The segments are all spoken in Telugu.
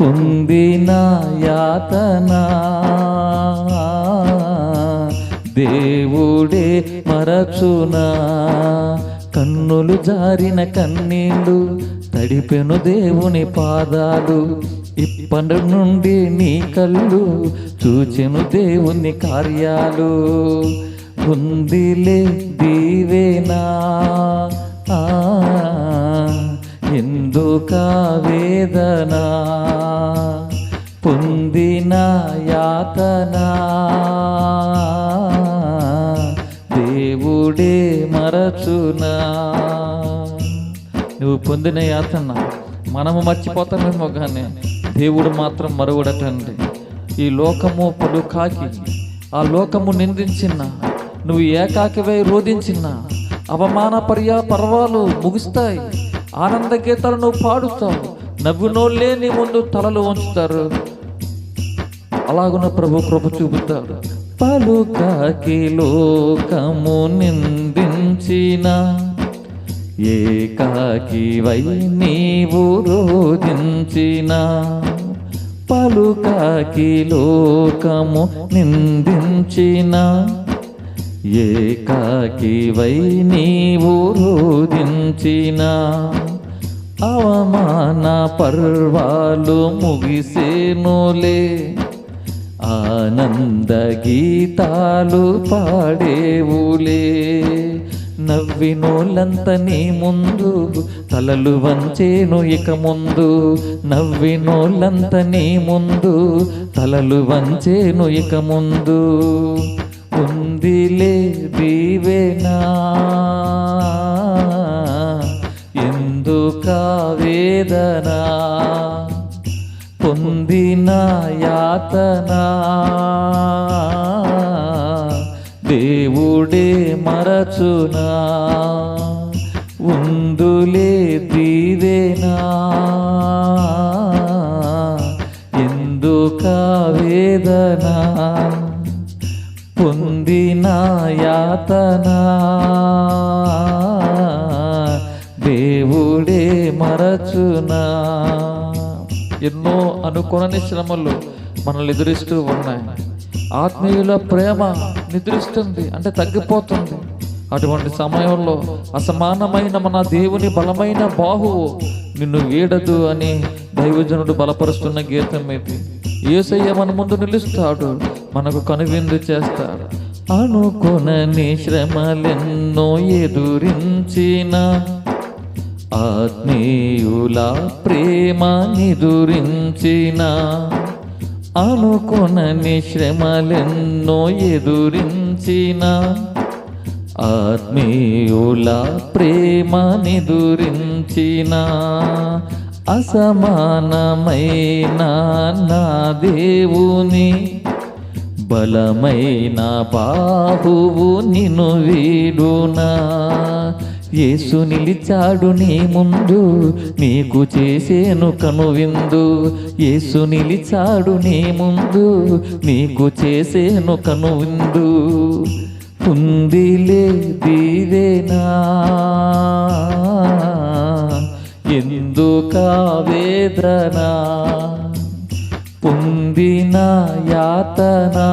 పొందిన యాతనా. దేవుడే మరచునా. కన్నులు జారిన కన్నీళ్ళు తడిపెను దేవుని పాదాలు. ఇప్పటి నుండి నీ కళ్ళు చూచెను దేవుని కార్యాలు. ఉందిలే దీవేనా. దేవుడే మరచునా? నువ్వు పొందిన యాతన మనము మర్చిపోతామేమో కానీ దేవుడు మాత్రం మరువడటండి ఈ లోకము పలు కాకి ఆ లోకము నిందించిన నువ్వు ఏకాకివై రోధించిన అవమాన పర్యా పర్వాలు ముగుస్తాయి. ఆనంద గీతాలు నువ్వు పాడుతావు నవ్వునోళ్ళే నీ ముందు తలలు ఉంచుతారు అలాగున ప్రభు కృప చూపుతాడు. పలుకాకి లోకము నిందించిన కాకి వై నీవు రోధించిన. పలుకాకి లోకము నిందించిన కాకి వై నీవు రోధించిన. అవమాన పర్వాలు ముగిసేనులే ఆనంద గీతాలు పాడేవులే. నవ్వినోళ్ళంత నీ ముందు తలలు వంచేను ఇక ముందు. నవ్వినోళ్ళంత నీ ముందు తలలు వంచేను ఇక ముందు. ఉందిలే దీవేనా యాతనా దేవుడే మరచునా? ఉందులే దీవేనా ఎందుక వేదనా? పొందిన యాతనా? దేవుడే మరచునా? ఎన్నో అనుకునని శ్రమలు మనల్ని ఎదురిస్తూ ఉన్నాయి. ఆత్మీయుల ప్రేమ నిద్రిస్తుంది అంటే తగ్గిపోతుంది. అటువంటి సమయంలో అసమానమైన మన దేవుని బలమైన బాహువు నిన్ను వీడదు అని దైవజనుడు బలపరుస్తున్న గీతం ఇది. ఏసయ్య మన ముందు నిలుస్తాడు మనకు కనువిందు చేస్తాడు. అనుకునని శ్రమలెన్నో ఎదురించిన ఆత్మీయుల ప్రేమ నిదురించిన అనుకునని శ్రమలెన్నో ఎదురించిన ఆత్మీయుల ప్రేమ నిదురించిన అసమానమైన నా దేవుని బలమైన బాహువు నిన్ను వీడునా. యేసు నిలిచాడు నీ ముందు నీకు చేసేను కనువిందు. యేసు నిలిచాడు నీ ముందు నీకు చేసేను కనువిందు. ఉందిలే దీవేనా ఎందుక వేదనా? పొందిన యాతనా?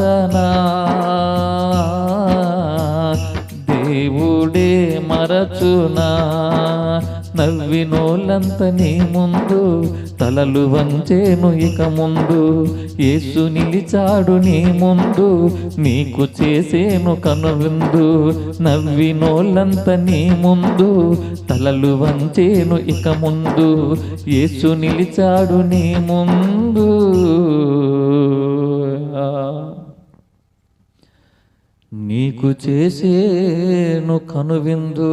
యాతనా దేవుడే మరచునా. నవ్వినోళ్ళంత నీ ముందు తలలు వంచేను ఇక ముందు. యేసు నిలిచాడు నీ ముందు నీకు చేసేను కనువిందు. నవ్వినోళ్ళంత నీ ముందు తలలు వంచేను ఇక ముందు. యేసు నిలిచాడు నీ ముందు. నీకు చేసేను కనువిందు.